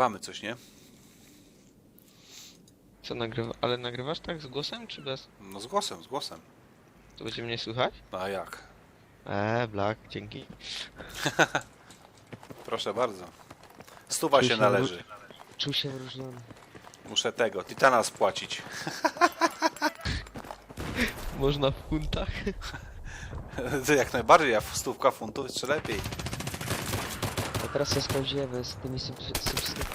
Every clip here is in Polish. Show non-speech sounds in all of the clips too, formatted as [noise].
Nagrywamy coś, nie? Co nagrywa? Ale nagrywasz tak z głosem czy bez? No z głosem, z głosem. To będzie mnie słychać? A jak? Eee, Black, dzięki. [laughs] Proszę bardzo. Stuwa się się należy. Czuł się wyróżniony. Muszę tego, Titana spłacić. [laughs] Można w funtach? [laughs] Ty jak najbardziej, a stówka funtów jeszcze lepiej. Teraz się sprawdziłem z tymi sub, subskryp,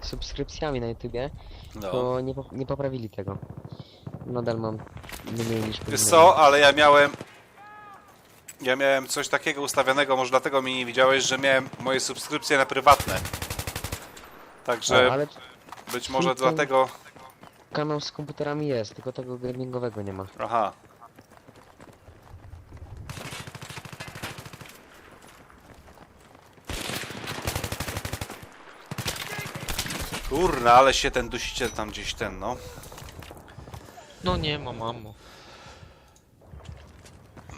subskrypcjami na YouTubie, No. to nie, po- nie poprawili tego. Nadal mam mniej niż Wiesz co, ale ja miałem... Ja miałem coś takiego ustawionego, może dlatego mnie nie widziałeś, że miałem moje subskrypcje na prywatne. Także ale być może ten- dlatego... kanał z komputerami jest, tylko tego gamingowego nie ma. Aha. Kurna, ale się ten dusiciel tam gdzieś ten, no. No nie ma, mamo.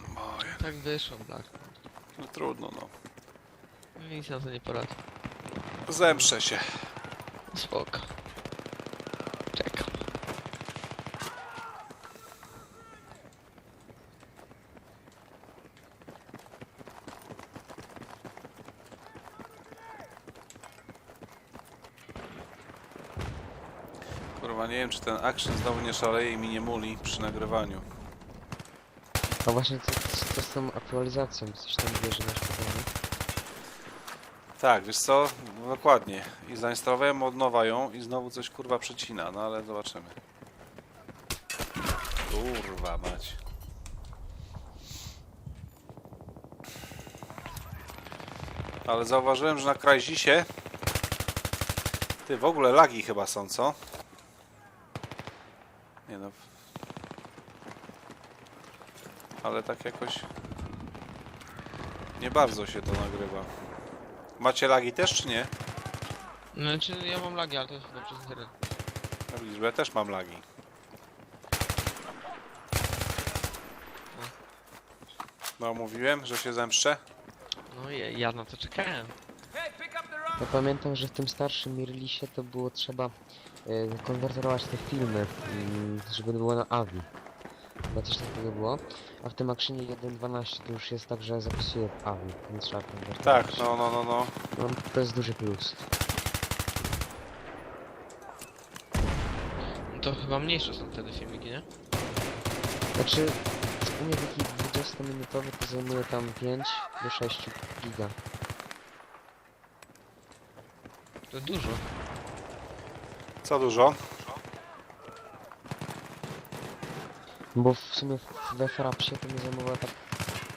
Moje, Tak wyszło, Black. no trudno, no. Nic na to nie poradzę. Zemszę się. Spoko. Kurwa, nie wiem, czy ten action znowu nie szaleje i mi nie muli przy nagrywaniu. A właśnie co, co, z tą aktualizacją? Coś tam bierze na szkolenie? Tak, wiesz co? No, dokładnie. I zainstalowałem od nowa ją i znowu coś kurwa przecina, no ale zobaczymy. Kurwa mać. Ale zauważyłem, że na Crysisie Ty, w ogóle lagi chyba są, co? Nie no. Ale tak jakoś... Nie bardzo się to nagrywa. Macie lagi też, czy nie? Znaczy, ja mam lagi, ale to jest chyba przez internet. No widzisz, bo ja też mam lagi. No, mówiłem, że się zemszczę. No ja, ja na to czekałem. Ja pamiętam, że w tym starszym Mirlisie to było trzeba konwertować te filmy, mm, żeby było na AVI. Chyba coś takiego było. A w tym Actionie 1.12 to już jest tak, że zapisuje w AVI, więc trzeba konwertować. Tak, no, no, no, no. No, to jest duży plus. No to chyba mniejsze są wtedy filmiki, nie? Znaczy, u mnie taki 20-minutowy to zajmuje tam 5 do 6 giga. To dużo. Co dużo? Bo w sumie w- we Frapsie to mi zajmowało tak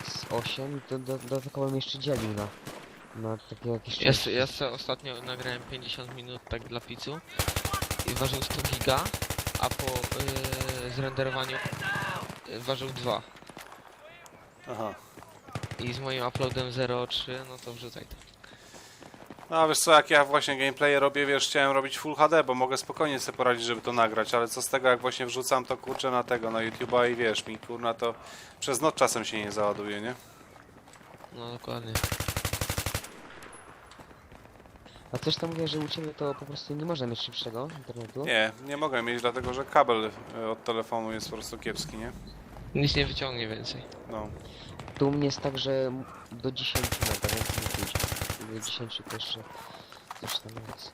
z 8 i to do, dodatkowo mnie jeszcze dzielił na, na takie jakieś Ja, części. se- ja se ostatnio nagrałem 50 minut tak dla picu i ważył 100 giga, a po yy, zrenderowaniu yy, ważył 2. Aha. I z moim uploadem 0.3, no to wrzucaj to. No wiesz co, jak ja właśnie gameplaye robię, wiesz, chciałem robić Full HD, bo mogę spokojnie sobie poradzić, żeby to nagrać, ale co z tego, jak właśnie wrzucam to kurczę na tego, na YouTube'a i wiesz, mi kurna to przez noc czasem się nie załaduje, nie? No dokładnie. A coś tam mówię, że u ciebie to po prostu nie można mieć szybszego internetu. Nie, nie mogę mieć, dlatego że kabel e, od telefonu jest po prostu kiepski, nie? Nic nie wyciągnie więcej. No. Tu u mnie jest tak, że do 10 mega, więc. Do 10 to jeszcze coś tam jest.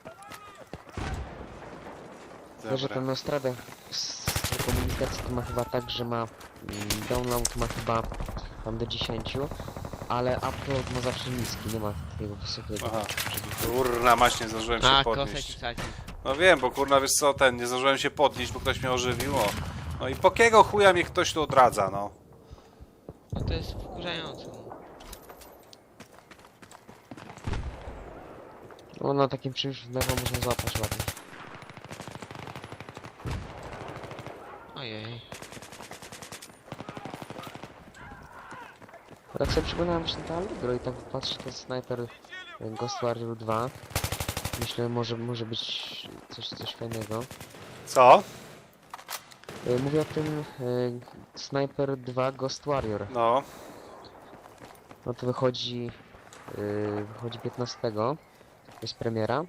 Że Dobra. ten Nostradę z komunikacji to ma chyba tak, że ma mm, download ma chyba tam do 10, ale upload ma zawsze niski, nie ma takiego wysokiego. Aha. Kurna, maś nie zdążyłem się A, kosek podnieść. caki. No wiem, bo kurna, wiesz co, ten, nie zdążyłem się podnieść, bo ktoś mnie ożywił, o. No i po kiego chuja mnie ktoś tu odradza, no. No to jest wkurzające. No. Na takim czymś w lewo można złapać ładnie. Ojej. Tak sobie przypominam właśnie to Allegro i tak patrzę, to Sniper y, Ghost Warrior 2. Myślę, może, może być coś, coś fajnego. Co? Y, Mówię o tym y, Sniper 2 Ghost Warrior. No. No to wychodzi, y, wychodzi 15. To jest premiera.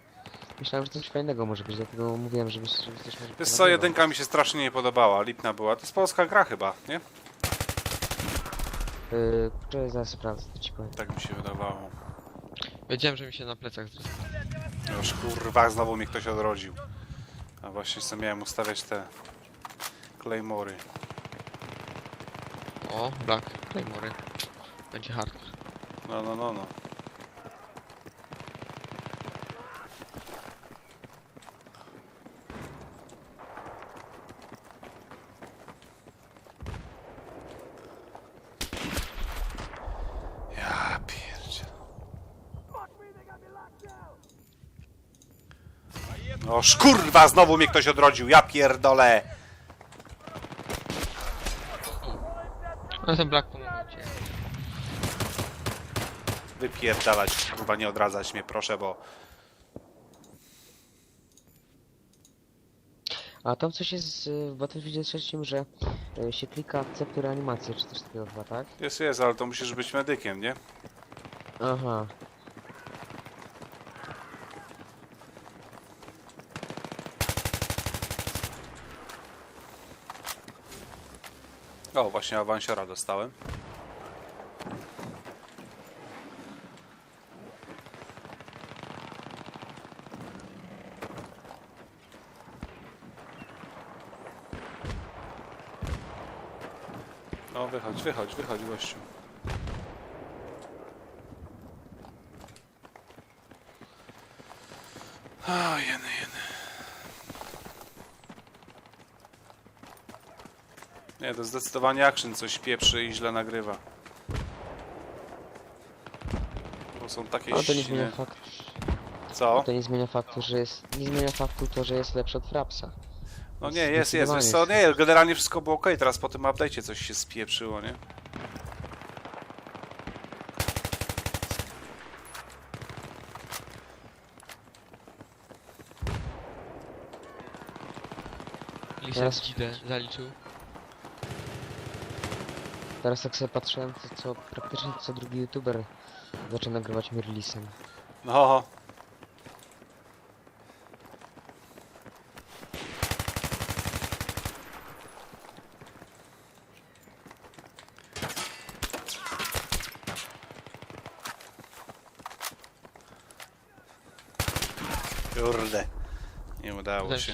Myślałem, że coś fajnego może być, dlatego mówiłem, żebyś coś może Wiesz co, jedynka mi się strasznie nie podobała, lipna była. To jest polska gra chyba, nie? Yy, Kurczę, zaraz sprawdzę, to ci powiem. Tak mi się wydawało. Wiedziałem, że mi się na plecach zresztą. Już kurwa, znowu mi ktoś odrodził. A właśnie sobie miałem ustawiać te Claymory. O, Black, Claymory. Będzie hardcore. No, no, no, no. No szkurwa, znowu mnie ktoś odrodził, ja pierdolę. No ten Black. Wypierdalać, kurwa, nie odradzać mnie, proszę, bo... A tam coś jest y, w Battlefieldzie 3, że y, się klika akceptuj reanimację, czy coś takiego chyba, tak? Jest, jest, ale to musisz być medykiem, nie? Aha. O, właśnie awansiora dostałem. No, wychodź, wychodź, wychodź, gościu. O, jeny, jeny. Nie, to zdecydowanie action coś pieprzy i źle nagrywa. To są takie Ale to nie ściny. zmienia faktu. Co? To nie zmienia faktu, że jest. Nie zmienia faktu to, że jest lepszy od Frapsa. No nie, jest, jest. Wiesz co, nie, generalnie wszystko było ok, teraz po tym update'cie coś się spieprzyło, nie? Lisa Teraz- zaliczył. Teraz jak sobie patrzyłem, to co praktycznie co drugi youtuber zaczął nagrywać Mirlisem. No. Kurde. Nie udało się.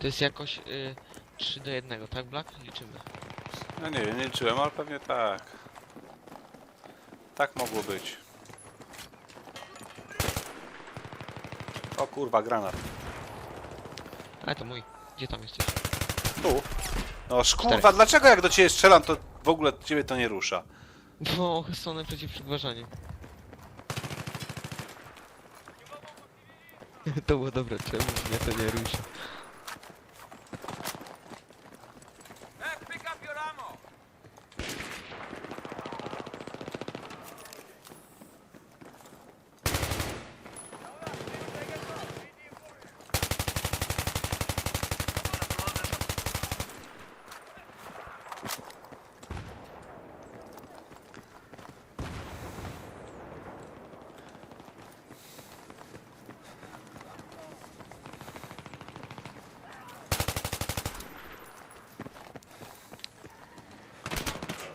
To jest jakoś y, 3 do 1, tak Black? Liczymy. No nie wiem, nie liczyłem, ale pewnie tak. Tak mogło być. O kurwa, granat. Ale to mój. Gdzie tam jesteś? Tu. No kurwa, Cztery. dlaczego jak do ciebie strzelam, to w ogóle ciebie to nie rusza? No, stronę przeciw przygważaniu. [laughs] to było dobre, czemu mnie to nie rusza?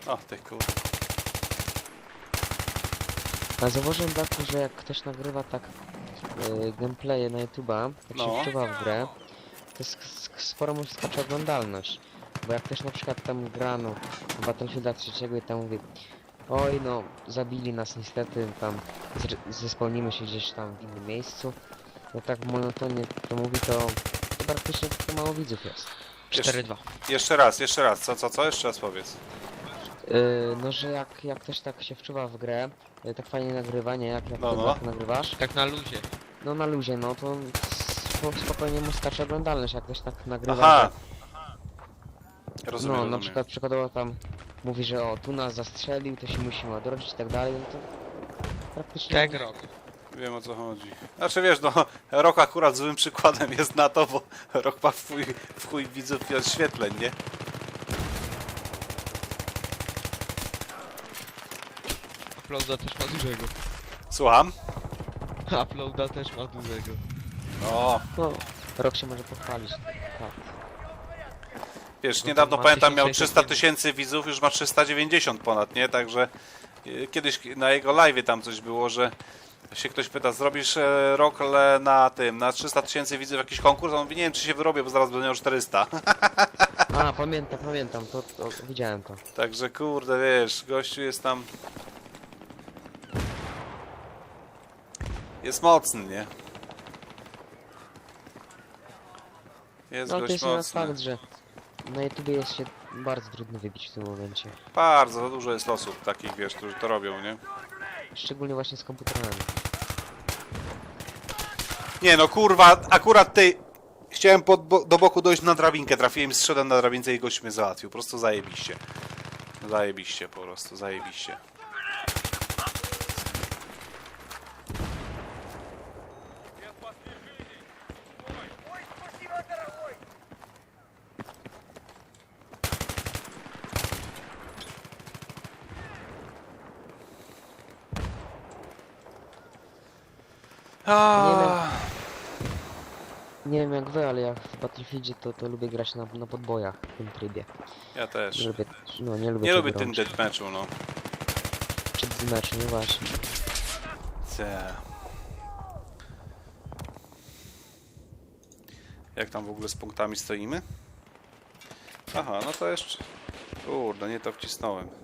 O ty kurwa. Ale zauważyłem Baku, że jak ktoś nagrywa tak y, gameplaye na YouTube'a, jak No. się wczuwa w grę, to sk- sk- sporo mu skacze oglądalność. Bo jak ktoś na przykład tam gra no, w Battlefielda 3 i tam mówi Oj no, zabili nas niestety, tam zre- zespełnimy się gdzieś tam w innym miejscu. No tak monotonnie to mówi, to, to praktycznie to mało widzów jest. Jeszcze- 4-2. Jeszcze raz, jeszcze raz. Co, co, co? Jeszcze raz powiedz. Yy, no, że jak, jak ktoś tak się wczuwa w grę, yy, tak fajnie nagrywa, nie? Jak, jak No, no. tak nagrywasz, Tak na luzie. no na luzie, no to sp- spokojnie mu skacze oglądalność, jak ktoś tak nagrywa. Aha. że- Rozumiem, no, na rozumiem. przykład przykładowo tam mówi, że o, tu nas zastrzelił, to się musimy odrodzić i tak dalej, no to praktycznie... Tak rok. Wiem o co chodzi. Znaczy wiesz, no, rok akurat złym przykładem jest na to, bo rok ma w chuj, w chuj widzów i oświetleń, nie? Uploada też ma dużego. Słucham? Uploada też ma dużego. O, No, rok się może pochwalić. Tak. wiesz, No to niedawno ma pamiętam miał 1600 300 tysięcy widzów, już ma 390 ponad, nie? Także e, kiedyś na jego live tam coś było, że się ktoś pyta, zrobisz e, rok le- na tym, na 300 tysięcy widzów jakiś konkurs? A On mówi, nie wiem czy się wyrobię, bo zaraz będę miał 400. A, pamiętam, pamiętam, to, to widziałem to. Także kurde, wiesz, gościu jest tam... Jest mocny, nie? Jest No to gość jest mocny. fakt, że na YouTubie jest się bardzo trudno wybić w tym momencie. Bardzo dużo jest osób takich, wiesz, którzy to robią, nie? Szczególnie właśnie z komputerami. Nie no, kurwa, akurat tej... Chciałem pod, bo, do boku dojść na drabinkę, trafiłem, zszedłem na drabince i gość mnie załatwił. Po prostu zajebiście. Zajebiście po prostu, zajebiście. Ah. Nie wiem jak wy, ale ja w Battlefieldzie to, to lubię grać na, na podbojach w tym trybie. Ja też. Nie lubię, no nie lubię Nie lubię tym deathmatchu, no. Czy meczu, no właśnie. Te. Jak tam w ogóle z punktami stoimy? Aha, no to jeszcze... Kurde, nie to wcisnąłem.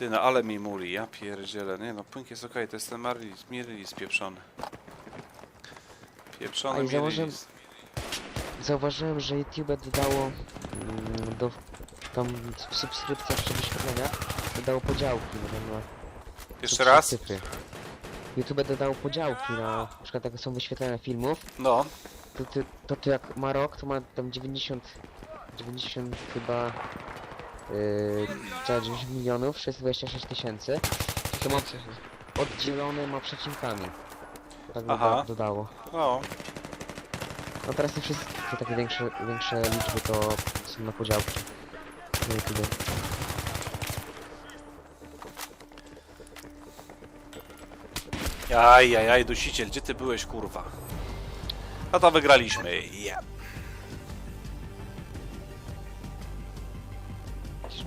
Ty, no ale mi muli, ja pierdzielę. Nie no, punk jest okej, to jest ten Marilis, Mirilis pieprzony. Pieprzony Mirilis. Zauważyłem, że YouTube dodało mm, do tam w subskrypcjach czy wyświetleniach dodało podziałki no, na Jeszcze raz? cyfry. YouTube dodało podziałki na, na przykład jak są wyświetlenia filmów, No. to ty, to ty jak ma rok, to ma tam 90 90 chyba yy, całe 90 milionów 626 tysięcy to ma oddzielone ma przecinkami tak Aha. doda, dodało No. no teraz te wszystkie takie większe, większe liczby to są na podziałki na YouTube Aj, aj, aj, dusiciel, gdzie ty byłeś, kurwa? No to wygraliśmy. Yeah.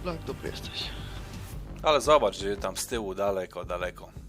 Black dobry jesteś. Ale zobacz, gdzie tam z tyłu, daleko, daleko.